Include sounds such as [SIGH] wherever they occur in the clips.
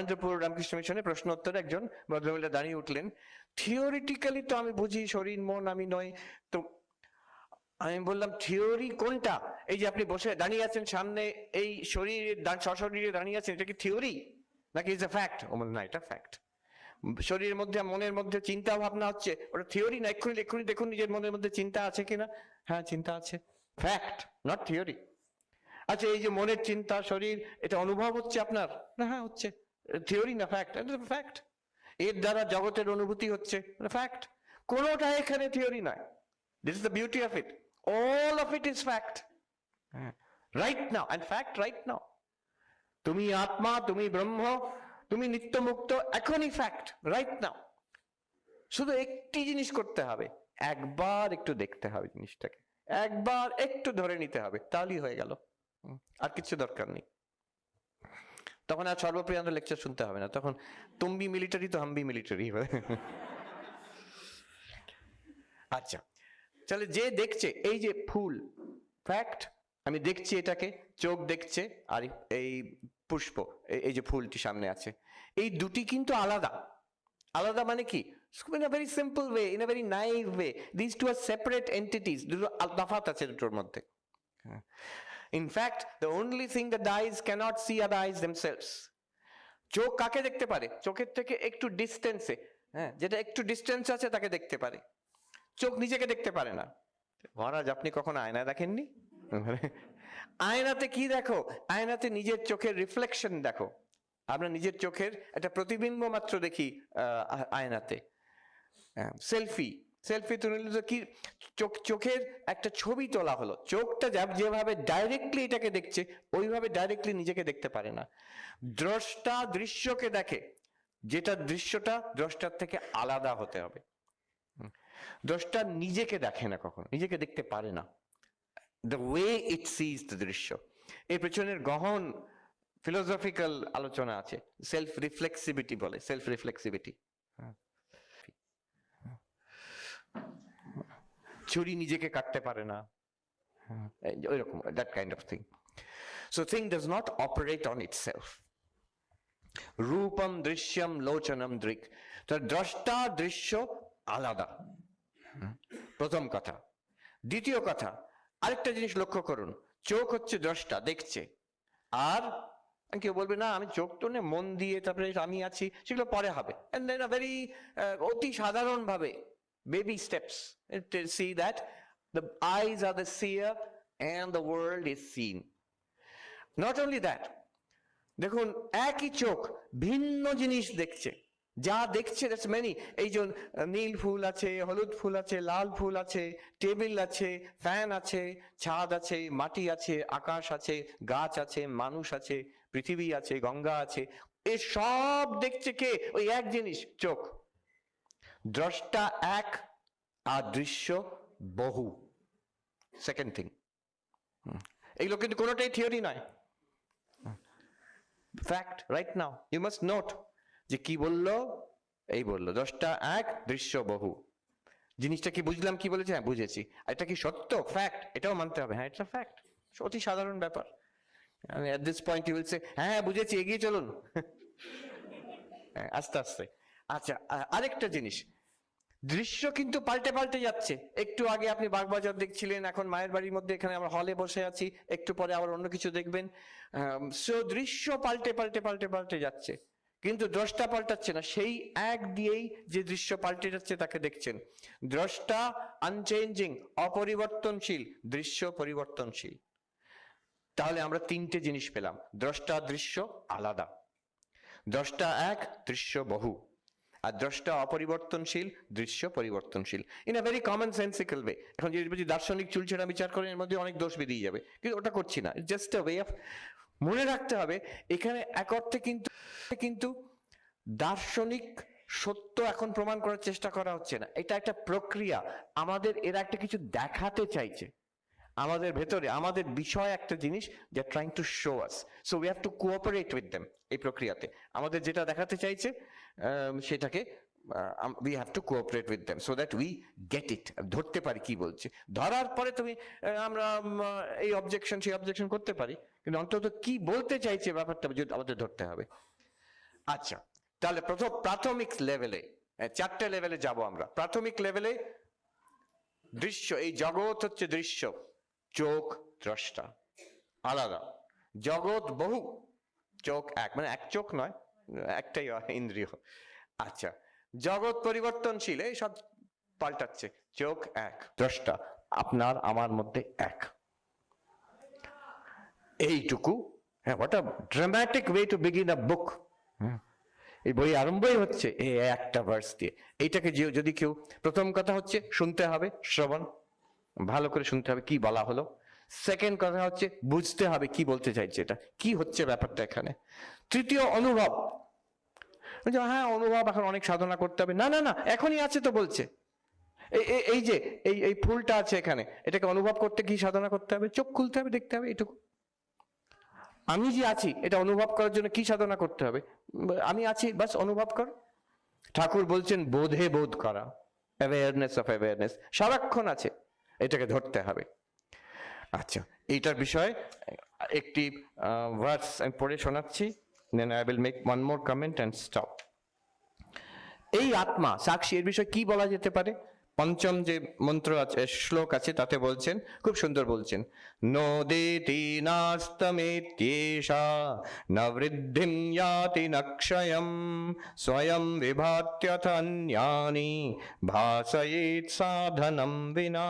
নরেন্দ্রপুর রামকৃষ্ণ মিশনে প্রশ্ন উত্তরে একজন ভদ্রমহিলা দাঁড়িয়ে উঠলেন। থিওরিটিক্যালি তো আমি বুঝি, শরীর, মন, আমি নয় তো আমি বললাম থিওরি কোনটা? এই যে আপনি বসে দাঁড়িয়ে আছেন সামনে, এই শরীর সশরীরে দাঁড়িয়ে আছেন, এটা কি থিওরি নাকি ইজ এ ফ্যাক্ট ও না, এটা ফ্যাক্ট শরীরের মধ্যে মনের মধ্যে চিন্তা ভাবনা হচ্ছে, ওটা থিওরি না, এক্ষুনি এক্ষুনি দেখুন নিজের মনের মধ্যে চিন্তা আছে কিনা। হ্যাঁ চিন্তা আছে। ফ্যাক্ট নট থিওরি আচ্ছা এই যে মনের চিন্তা, শরীর, এটা অনুভব হচ্ছে আপনার? না হ্যাঁ হচ্ছে। থিওরি না ফ্যাক্ট ফ্যাক্ট এর দ্বারা জগতের অনুভূতি হচ্ছে ফ্যাক্ট কোনোটা এখানে থিওরি নয়। This is the beauty of it all of it is fact right now and fact right now তুমি আত্মা, তুমি ব্রহ্ম, তুমি নিত্যমুক্ত, এখনই ফ্যাক্ট রাইট নাও শুধু একটি জিনিস করতে হবে। একবার একটু দেখতে হবে জিনিসটাকে। একবার একটু ধরে নিতে হবে। তাহলেই হয়ে গেল। আর কিছু দরকার নেই। তখন আর সর্বপ্রিয়ান্ত লেকচার শুনতে হবে না। তখন তুমি মিলিটারি তো হামবি মিলিটারি আচ্ছা তাহলে যে দেখছে, এই যে ফুল ফ্যাক্ট আমি দেখছি এটাকে, চোখ দেখছে, আর এই পুষ্প, এই- যে ফুলটি সামনে আছে। এই দুটি কিন্তু আলাদা। আলাদা মানে কি? In a very simple way in a very naive way this two are separate entities দুটো তফাৎ আছে দুটোর মধ্যে। In fact the only thing the eyes cannot see are eyes themselves চোখ কাকে দেখতে পারে? চোখের থেকে একটু ডিস্টেন্সে হ্যাঁ যেটা একটু ডিস্টেন্স আছে তাকে দেখতে পারে। চোখ নিজেকে দেখতে পারে না। মহারাজ, আপনি কখনো আয়না দেখেননি? আয়নাতে কি দেখো? আয়নাতে নিজের চোখের রিফ্লেকশন দেখো। আমরা নিজের চোখের একটা প্রতিবিম্ব মাত্র দেখি আয়নাতে। সেলফি সেলফি তুলে নিলে তো কি চোখ, চোখের একটা ছবি তোলা হলো। চোখটা যা- যেভাবে ডাইরেক্টলি এটাকে দেখছে, ওইভাবে ডাইরেক্টলি নিজেকে দেখতে পারে না। দ্রষ্টা দৃশ্যকে দেখে, যেটা দৃশ্যটা দ্রষ্টার থেকে আলাদা হতে হবে। দ্রষ্টা নিজেকে দেখে না কখনো, নিজেকে দেখতে পারে না। The way it sees the দৃশ্য। এর পেছনের গহন ফিলোসফিক্যাল আলোচনা আছে। সেলফ রিফ্লেক্সিভিটি বলে সেলফ রিফ্লেক্সিভিটি ছুরি নিজেকে কাটতে পারে না। ওই রকম that kind of thing so thing does not operate on itself Rupam দৃশ্যম লোচনম দৃক। তো দ্রষ্টা দৃশ্য আলাদা। প্রথম কথা। দ্বিতীয় কথা, আরেকটা জিনিস লক্ষ্য করুন। চোখ হচ্ছে দ্রষ্টা, দেখছে। আর কেউ বলবে, না, আমি চোখ তো মন দিয়ে তারপরে আমি আছি, সেগুলো পরে হবে। এন্ড দেন ভেরি অতি সাধারণ ভাবে baby steps see that the eyes are the seer and the world is seen not only that দেখুন, একই চোখ ভিন্ন জিনিস দেখছে। যা দেখছে দ্যাটস মেনি এই যে নীল ফুল আছে, হলুদ ফুল আছে, লাল ফুল আছে, টেবিল আছে, ফ্যান আছে, ছাদ আছে, মাটি আছে, আকাশ আছে, গাছ আছে, মানুষ আছে, পৃথিবী আছে, গঙ্গা আছে। এ সব দেখছে কে? ওই এক জিনিস, চোখ। দ্রষ্টা এক আর দৃশ্য বহু। সেকেন্ড থিং এগুলো কিন্তু কোনোটাই থিওরি নয়। Fact right now you must note যে কি বলল? এই বলল দশটা এক দৃশ্য বহু। জিনিসটা কি বুঝলাম কি বলেছে? হ্যাঁ বুঝেছি। এটা কি সত্য? ফ্যাক্ট এটাও মানতে হবে। হ্যাঁ এটা ফ্যাক্ট অতি সাধারণ ব্যাপার। At this point you will say হ্যাঁ হ্যাঁ, বুঝেছি এগিয়ে চলুন। [LAUGHS] হ্যাঁ, আস্তে আস্তে। আচ্ছা আরেকটা জিনিস। দৃশ্য কিন্তু পাল্টে পাল্টে যাচ্ছে। একটু আগে আপনি বাগবাজার দেখছিলেন, এখন মায়ের বাড়ির মধ্যে এখানে আমরা হলে বসে আছি, একটু পরে আবার অন্য কিছু দেখবেন। সো দৃশ্য পাল্টে পাল্টে পাল্টে পাল্টে যাচ্ছে। কিন্তু দ্রষ্টা পাল্টাচ্ছে না, সেই এক দিয়েই যে দৃশ্য পাল্টে যাচ্ছে তাকে দেখছেন। দ্রষ্টা আনচেঞ্জিং অপরিবর্তনশীল, দৃশ্য পরিবর্তনশীল। তাহলে আমরা তিনটে জিনিস পেলাম, দ্রষ্টা দৃশ্য আলাদা। দ্রষ্টা এক, দৃশ্য বহু। আর দ্রষ্টা অপরিবর্তনশীল, দৃশ্য পরিবর্তনশীল। In a very common sensical way এখন যদি বলছি দার্শনিক চুলছেড়া বিচার করেন, এর মধ্যে অনেক দোষ বেরিয়ে যাবে। কিন্তু ওটা করছি না। জাস্ট আ ওয়ে অফ মনে রাখতে হবে, এখানে এক অর্থে কিন্তু কিন্তু দার্শনিক সত্য এখন প্রমাণ করার চেষ্টা করা হচ্ছে না। এটা একটা প্রক্রিয়া। আমাদের এরা একটা কিছু দেখাতে চাইছে। আমাদের ভেতরে, আমাদের বিষয় একটা জিনিস যা trying to show us so we have to cooperate with them এই প্রক্রিয়াতে। আমাদের যেটা দেখাতে চাইছে সেটাকে we have to cooperate with them so that we get it ধরতে পারি কি বলছে। ধরার পরে তুমি আমরা এই অবজেকশন সেই অবজেকশন করতে পারি। কিন্তু অন্তত কি বলতে চাইছে ব্যাপারটা যদি আমাদের ধরতে হবে। আচ্ছা তাহলে প্রথম প্রাথমিক লেভেলে চারটে লেভেলে যাব আমরা। প্রাথমিক লেভেলে দৃশ্য, এই জগৎ হচ্ছে দৃশ্য। চোখ দ্রষ্টা। আলাদা। জগৎ বহু। চোখ এক। মানে এক চোখ নয়, একটাই ইন্দ্রিয়। আচ্ছা জগৎ পরিবর্তনশীল, এই সব পাল্টাচ্ছে। চোখ এক, দ্রষ্টা। আপনার, আমার মধ্যে এক। এইটুকু হ্যাঁ what a dramatic way to begin a book এই বই আরম্ভই হচ্ছে এই একটা ভার্স দিয়ে। এইটাকে যদি কেউ প্রথম কথা হচ্ছে, শুনতে হবে, শ্রবণ। ভালো করে শুনতে হবে কি বলা হলো। সেকেন্ড কথা হচ্ছে বুঝতে হবে কি বলতে চাইছে এটা। কি হচ্ছে ব্যাপারটা এখানে? তৃতীয় অনুভব। হ্যাঁ অনুভব এখন অনেক সাধনা করতে হবে। না না না, এখনই আছে তো বলছে। এই যে, এই এই ফুলটা আছে এখানে, এটাকে অনুভব করতে কি সাধনা করতে হবে? চোখ খুলতে হবে, দেখতে হবে, এটুকু। আমি যে আছি, এটা অনুভব করার জন্য কি সাধনা করতে হবে? আমি আছি, বাস অনুভব কর। ঠাকুর বলছেন, বোধে বোধ করা। অ্যাওয়ারনেস অফ অ্যাওয়ারনেস সারাক্ষণ আছে। এটাকে ধরতে হবে। আচ্ছা এইটার বিষয়ে একটি ভার্স আমি পড়ে শোনাচ্ছি then I will make one more comment and stop এই আত্মা, সাক্ষী, এর বিষয়ে কি বলা যেতে পারে? পঞ্চম যে মন্ত্র আছে, শ্লোক আছে, তাতে বলছেন, খুব সুন্দর বলছেন নোদেতি নাস্তমেত্যেষা, ন বৃদ্ধিম ইয়াতি ন ক্ষয়ম স্বয়ং বিভাত্যথ অন্যানি ভাসয়েত সাধনম বিনা।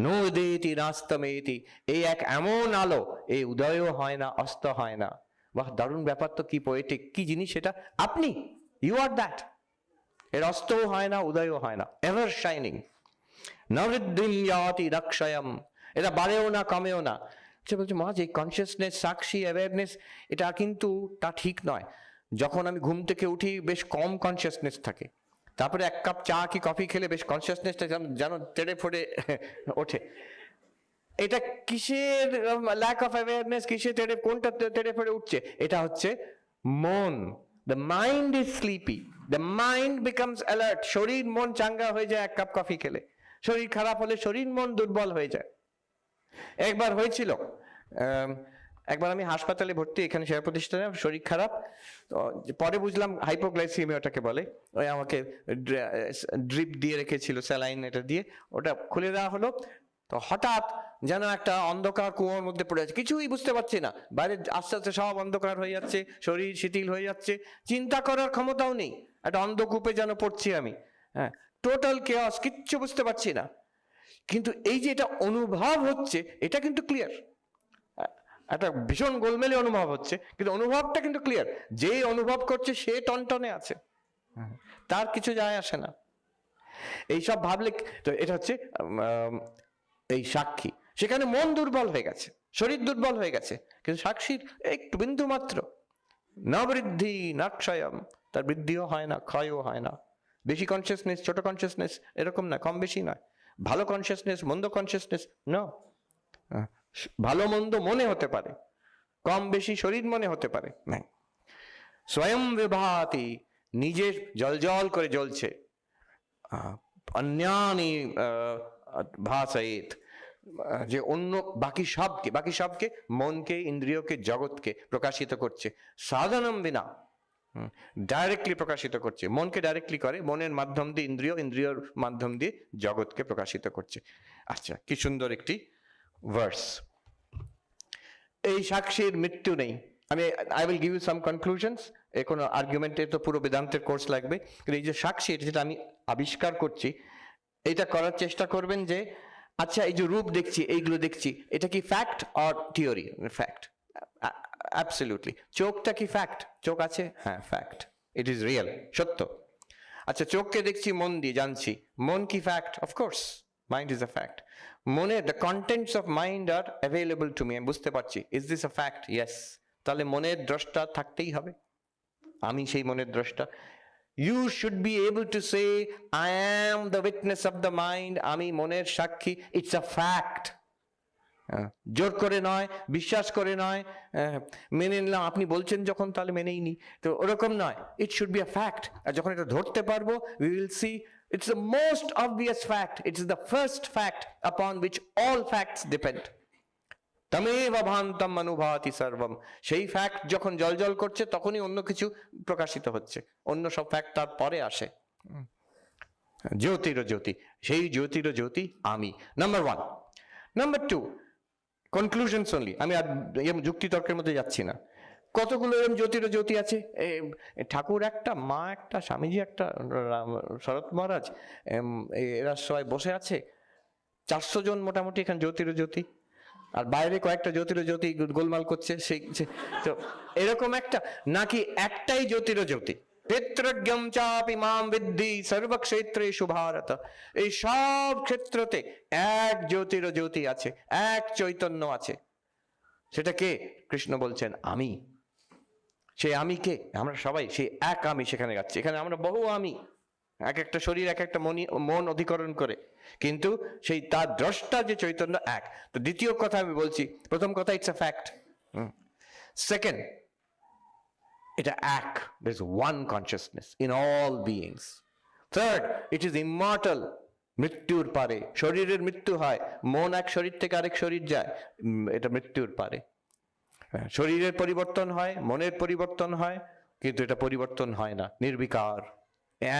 নোদেতি নাস্তমেতি, এই এক এমন আলো, এই উদয়ও হয় না, অস্ত হয় না। বাহ, দারুণ ব্যাপার তো, কি পোয়েটিক কি জিনিস এটা? আপনি ইউ আর দ্যাট এর অস্তও হয় না, উদয়ও হয় না এভার শাইনিং নবৃদ্ধিম রক্ষয়ম, এটা বাড়েও না, কমেও না। সে বলছে মহাজ এই কনসিয়াসনেস সাক্ষী অ্যাওয়ারনেস এটা কিন্তু, তা ঠিক নয়। যখন আমি ঘুম থেকে উঠি, বেশ কম কনসিয়াসনেস থাকে। তারপরে এক কাপ চা কি কফি খেলে বেশ কনসিয়াসনেসটা যেন তেড়ে ফোড়ে [LAUGHS] ওঠে। এটা কিসের ল্যাক অফ অ্যাওয়ারনেস কিসের তেড়ে, কোনটা তেড়ে ফেড়ে উঠছে? এটা হচ্ছে মন। The mind is sleepy the mind becomes alert শরীর মন চাঙ্গা হয়ে যায়, এক কাপ কফি খেলে। শরীর খারাপ হলে শরীর মন দুর্বল হয়ে যায়। একবার হয়েছিল একবার আমি হাসপাতালে ভর্তি এখানে সেবা প্রতিষ্ঠানে, শরীর খারাপ পরে বুঝলাম হাইপোগ্লাইসিমিয়া ওটাকে বলে। ওই আমাকে ড্রিপ দিয়ে রেখেছিল, স্যালাইন এটা দিয়ে। ওটা খুলে দেওয়া হলো। তো হঠাৎ যেন একটা অন্ধকার কুয়োর মধ্যে পড়ে আছে। কিছুই বুঝতে পারছি না। বাইরে আস্তে আস্তে সব অন্ধকার হয়ে যাচ্ছে, শরীর শিথিল হয়ে যাচ্ছে। চিন্তা করার ক্ষমতাও নেই। একটা অন্ধকূপে যেন পড়ছি আমি। হ্যাঁ টোটাল কেয়াস কিচ্ছু বুঝতে পারছি না। কিন্তু এই যে এটা অনুভব হচ্ছে এটা কিন্তু ক্লিয়ার একটা ভীষণ গোলমেলে অনুভব হচ্ছে কিন্তু অনুভবটা কিন্তু ক্লিয়ার যে অনুভব করছে সে টনটনে আছে। তার কিছু যায় আসে না। এইসব ভাবলে তো এটা হচ্ছে এই সাক্ষী। সেখানে মন দুর্বল হয়ে গেছে শরীর দুর্বল হয়ে গেছে। কিন্তু সাক্ষীর একটু বিন্দু মাত্র। না বৃদ্ধি না ক্ষয়ম তার বৃদ্ধিও হয় না ক্ষয়ও হয় না। বেশি কনসিয়াসনেস ছোট কনসিয়াসনেস এরকম না কম বেশি নয়। ভালো কনসিয়াসনেস মন্দ কনসিয়াসনেস না ভালো মন্দ মনে হতে পারে কম বেশি শরীর মনে হতে পারে নাই। স্বয়ং বিভাতি নিজে জল করে জ্বলছে। অন্যানি আহ, যে অন্য বাকি সবকে বাকি সবকে মনকে ইন্দ্রিয়কে জগৎকে প্রকাশিত করছে। সাধনম বিনা। ডাইরেক্টলি প্রকাশিত করছে। মনকে ডাইরেক্টলি করে, মনের মাধ্যম দিয়ে, ইন্দ্রিয়, ইন্দ্রিয়র মাধ্যম দিয়ে জগৎকে প্রকাশিত করছে। আচ্ছা কি সুন্দর একটি ভার্স এই সাক্ষীর মৃত্যু নেই। আমি I will give you some conclusions এর কোনো আর্গুমেন্টে তো পুরো বেদান্তের কোর্স লাগবে। কিন্তু এই যে সাক্ষী এটা যেটা আমি আবিষ্কার করছি, এটা করার চেষ্টা করবেন যে আচ্ছা এই যে রূপ দেখছি, এইগুলো দেখছি, এটা কি fact or theory fact absolutely চোখটা কি ফ্যাক্ট চোখ আছে? হ্যাঁ ফ্যাক্ট ইট ইজ রিয়েল সত্য. আচ্ছা চোখকে দেখছি, মন দিয়ে জানছি। মন কি fact of course mind is a fact মনে the contents of mind are available to me আমি বুঝতে পারছি। Is this a fact yes তাহলে মনের দ্রষ্টা থাকতেই হবে। আমি সেই মনের দ্রষ্টা। You should be able to say I am the witness of the mind আমি মনের সাক্ষী। ইটস আ ফ্যাক্ট জোর করে নয়, বিশ্বাস করে নয় মেনে নিলাম। আপনি বলছেন যখন, তাহলে মেনেই নি। তো ওরকম নয়। It should be a fact আর যখন এটা ধরতে পারব we will see it's the most obvious fact it's the first fact upon which all facts depend তমেব ভান্তম অনুভাতি সর্বম সেই ফ্যাক্ট যখন জল জল করছে, তখনই অন্য কিছু প্রকাশিত হচ্ছে। অন্য সব ফ্যাক্ট তার পরে আসে। জ্যোতির জ্যোতি। সেই জ্যোতির জ্যোতি আমি। Number one number two conclusions only আমি আর যুক্তি তর্কের মধ্যে যাচ্ছি না। কতগুলো এরম জ্যোতির জ্যোতি আছে? ঠাকুর একটা, মা একটা, স্বামীজি একটা শরৎ মহারাজ এরা সবাই বসে আছে। চারশো জন মোটামুটি এখানে জ্যোতির জ্যোতি। আর বাইরে কয়েকটা জ্যোতির জ্যোতি গোলমাল করছে, সেই এরকম একটা, নাকি একটাই জ্যোতির জ্যোতি? পিতৃজ্ঞম চাপি মাম বিদ্ধি সর্বক্ষেত্রে ভারত এই সব ক্ষেত্রতে এক জ্যোতির জ্যোতি আছে, এক চৈতন্য আছে। সেটা কে? কৃষ্ণ বলছেন, আমি। সেই আমি কে? আমরা সবাই সেই এক আমি সেখানে যাচ্ছি। এখানে আমরা বহু আমি। এক একটা শরীর, এক একটা মনি, মন অধিকরণ করে। কিন্তু সেই তার দ্রষ্টা যে চৈতন্য, এক। তো দ্বিতীয় কথা আমি বলছি, প্রথম কথা ইটস আ ফ্যাক্ট সেকেন্ড এটা এক is one consciousness in all beings third it is immortal মৃত্যুর পারে শরীরের মৃত্যু হয় মন এক শরীর থেকে আরেক শরীর যায় এটা মৃত্যুর পারে শরীরের পরিবর্তন হয় মনের পরিবর্তন হয় কিন্তু এটা পরিবর্তন হয় না নির্বিকার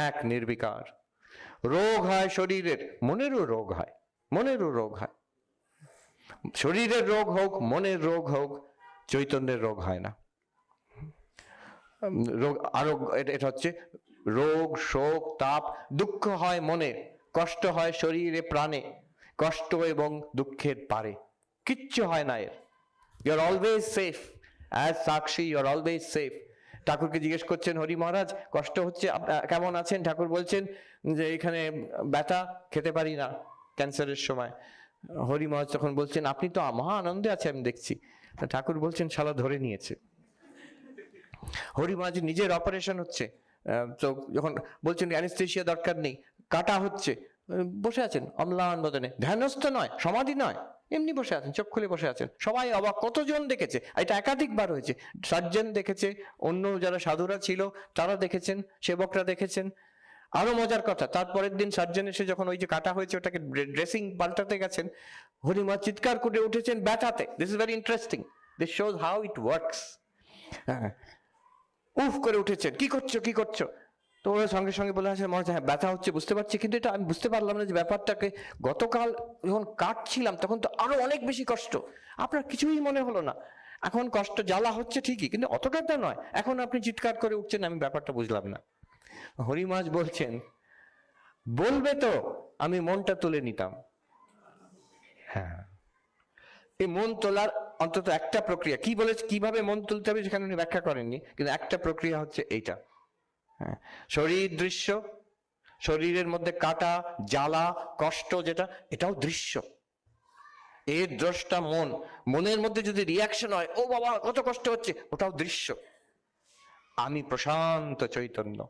এক নির্বিকার রোগ হয় শরীরের মনেরও রোগ হয় মনেরও রোগ হয় শরীরের রোগ হোক মনের রোগ হোক চৈতন্যের রোগ হয় না রোগ, আরও এটা এটা হচ্ছে রোগ, শোক, তাপ, দুঃখ হয় মনে, কষ্ট হয় শরীরে, প্রাণে, কষ্ট এবং দুঃখের পারে। কিচ্ছু হয় না এর। You are always safe as সাক্ষী ইউ আর অলওয়েজ সেফ ঠাকুরকে জিজ্ঞেস করছেন, হরি মহারাজ, কষ্ট হচ্ছে? কেমন আছেন? ঠাকুর বলছেন যে, এখানে ব্যথা, খেতে পারি না ক্যান্সারের সময়। হরি মহারাজ তখন বলছেন, আপনি তো মহা আনন্দে আছে আমি দেখছি। ঠাকুর বলছেন, শালা ধরে নিয়েছে। হরি মহারাজ নিজের অপারেশন হচ্ছে। তো যখন বলছেন অ্যানেস্থেশিয়া দরকার নেই, কাটা হচ্ছে বসে আছেন অম্লান বদনে। ধ্যানস্থ নয়, সমাধি নয়, এমনি বসে আছেন, চোখ খুলে বসে আছেন। সবাই অবাক, কতজন দেখেছে? এটা একাধিকবার হয়েছে। সার্জেন দেখেছে, অন্য যারা সাধুরা ছিল, তারা দেখেছেন, সেবকরা দেখেছেন। আরও মজার কথা, তারপরের দিন সার্জেন এসে যখন ওই যে কাটা হয়েছে, ওটাকে ড্রেসিং পাল্টাতে গেছেন হরিমা চিৎকার করে উঠেছেন ব্যথাতে। This is very interesting this shows how it works হ্যাঁ উফ করে উঠেছেন। কি করছ কি করছ? তো ওরা সঙ্গে সঙ্গে বলে আছে মনে হ্যাঁ ব্যথা হচ্ছে, বুঝতে পারছি, কিন্তু এটা আমি বুঝতে পারলাম না যে ব্যাপারটাকে গতকাল যখন কাটছিলাম, তখন তো আরও অনেক বেশি কষ্ট। আপনার কিছুই মনে হলো না। এখন কষ্ট জ্বালা হচ্ছে ঠিকই, কিন্তু অতটা তো নয়। এখন আপনি চিৎকার করে উঠছেন, আমি ব্যাপারটা বুঝলাম না। হরিমাজ বলছেন, বলবে তো, আমি মনটা তুলে নিতাম। হ্যাঁ। এই মন তোলার অন্তত একটা প্রক্রিয়া। কি বলে কীভাবে মন তুলতে হবে সেখানে উনি ব্যাখ্যা করেননি, কিন্তু একটা প্রক্রিয়া হচ্ছে এইটা। হ্যাঁ শরীর দৃশ্য, শরীরের মধ্যে কাটা, জ্বালা, কষ্ট যেটা, এটাও দৃশ্য। এর দ্রষ্টা মন। মনের মধ্যে যদি রিয়াকশন হয়, ও বাবা, কত কষ্ট হচ্ছে, ওটাও দৃশ্য। আমি প্রশান্ত চৈতন্য।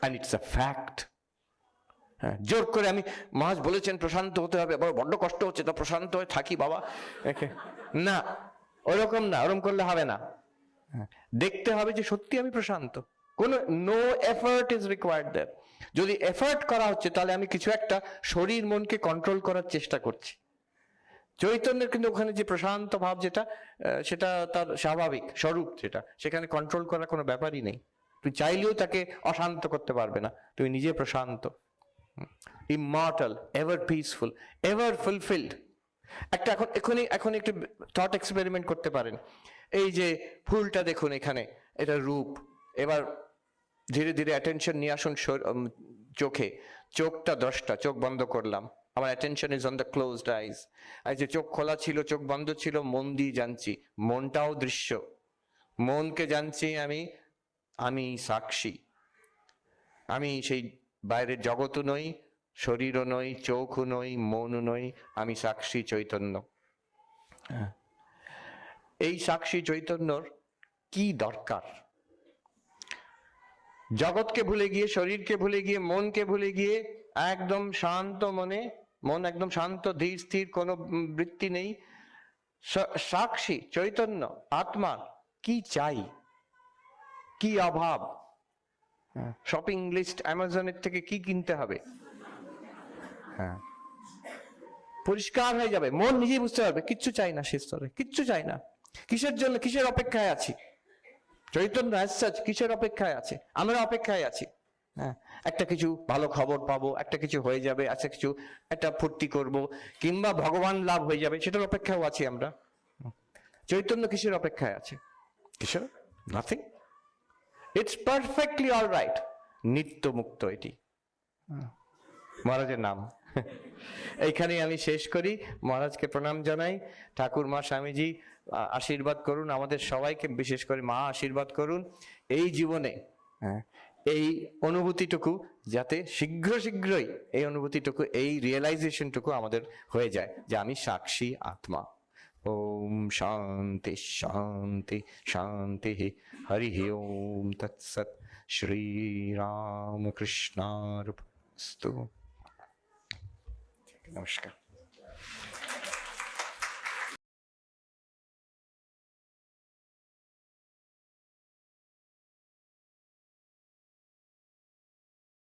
অ্যান্ড ইটস আ ফ্যাক্ট হ্যাঁ জোর করে আমি মহাজ বলেছেন প্রশান্ত হতে হবে বড় বড্ড কষ্ট হচ্ছে তো প্রশান্ত হয়ে থাকি বাবা। না ওরকম না ওরকম করলে হবে না। হ্যাঁ, দেখতে হবে যে সত্যি আমি প্রশান্ত। কোন no effort is required there যদি এফার্ট করা হচ্ছে তাহলে আমি কিছু একটা শরীর মনকে কন্ট্রোল করার চেষ্টা করছি। চৈতন্যের কিন্তু ওখানে যে প্রশান্ত ভাব যেটা সেটা তার স্বাভাবিক স্বরূপ যেটা সেখানে কন্ট্রোল করার কোনো ব্যাপারই নেই। তুই চাইলেও তাকে অশান্ত করতে পারবে না। তুমি নিজে প্রশান্ত। Immortal ever peaceful ever fulfilled একটা এখন এখনই এখন একটু থট এক্সপেরিমেন্ট করতে পারেন। এই যে ফুলটা দেখুন এখানে, এটা রূপ। এবার ধীরে ধীরে অ্যাটেনশন নিয়ে আসুন চোখে। চোখটা দশটা, চোখ বন্ধ করলাম। আমার attention is on the closed eyes আর যে চোখ খোলা ছিল, চোখ বন্ধ ছিল, মন দিয়ে জানছি। মনটাও দৃশ্য। মনকে জানছি আমি আমি সাক্ষী। আমি সেই বাইরের জগৎও নই শরীরও নই চোখও নই মনও নই আমি সাক্ষী চৈতন্য। হ্যাঁ। এই সাক্ষী চৈতন্যর কি দরকার? জগৎকে ভুলে গিয়ে শরীরকে ভুলে গিয়ে মনকে ভুলে গিয়ে একদম শান্ত মনে মন একদম শান্ত ধীর স্থির কোনো বৃত্তি নেই। সাক্ষী চৈতন্য আত্মা কি চাই? কি অভাব? শপিং লিস্ট অ্যামাজনের থেকে কি কিনতে হবে? হ্যাঁ। পরিষ্কার হয়ে যাবে মন নিজেই বুঝতে পারবে কিচ্ছু চাই না সে স্তরে কিচ্ছু চাই না। কিসের জন্য? কিসের অপেক্ষায় আছি? চৈতন্য such কিসের অপেক্ষায় আছে? আমরা অপেক্ষায় আছি। হ্যাঁ একটা কিছু ভালো খবর পাবো একটা কিছু হয়ে যাবে আচ্ছা কিছু একটা ফুর্তি করব কিংবা ভগবান লাভ হয়ে যাবে সেটার অপেক্ষাও আছি আমরা। চৈতন্য কিসের অপেক্ষায় আছে? কিসের? Nothing it's perfectly all right নিত্য মুক্ত এটি মহারাজের নাম। এইখানে আমি শেষ করি। মহারাজকে প্রণাম জানাই। ঠাকুর মা স্বামীজি আশীর্বাদ করুন। আমাদের সবাইকে বিশেষ করে মা আশীর্বাদ করুন। এই জীবনে হ্যাঁ, এই অনুভূতিটুকু যাতে শীঘ্র শীঘ্রই এই অনুভূতিটুকু এই রিয়েলাইজেশনটুকু আমাদের হয়ে যায় যে আমি সাক্ষী আত্মা। ওম শান্তি শান্তি শান্তি হরি ওম তৎসৎ শ্রীরামকৃষ্ণার্পস্তু নমস্কার